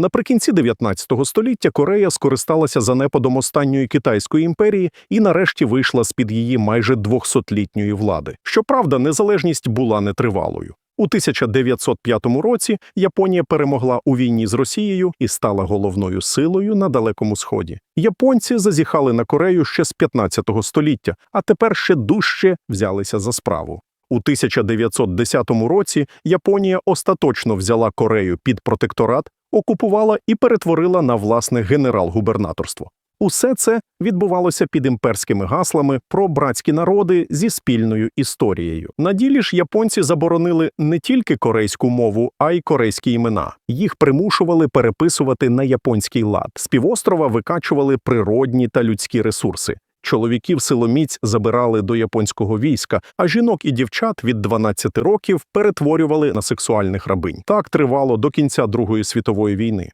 Наприкінці 19 століття Корея скористалася занепадом останньої китайської імперії і нарешті вийшла з-під її майже 200-літньої влади. Щоправда, незалежність була нетривалою. У 1905 році Японія перемогла у війні з Росією і стала головною силою на Далекому Сході. Японці зазіхали на Корею ще з 15 століття, а тепер ще дужче взялися за справу. У 1910 році Японія остаточно взяла Корею під протекторат, окупувала і перетворила на власне генерал-губернаторство. Усе це відбувалося під імперськими гаслами про братські народи зі спільною історією. На ділі ж японці заборонили не тільки корейську мову, а й корейські імена. Їх примушували переписувати на японський лад. З півострова викачували природні та людські ресурси. Чоловіків силоміць забирали до японського війська, а жінок і дівчат від 12 років перетворювали на сексуальних рабинь. Так тривало до кінця Другої світової війни.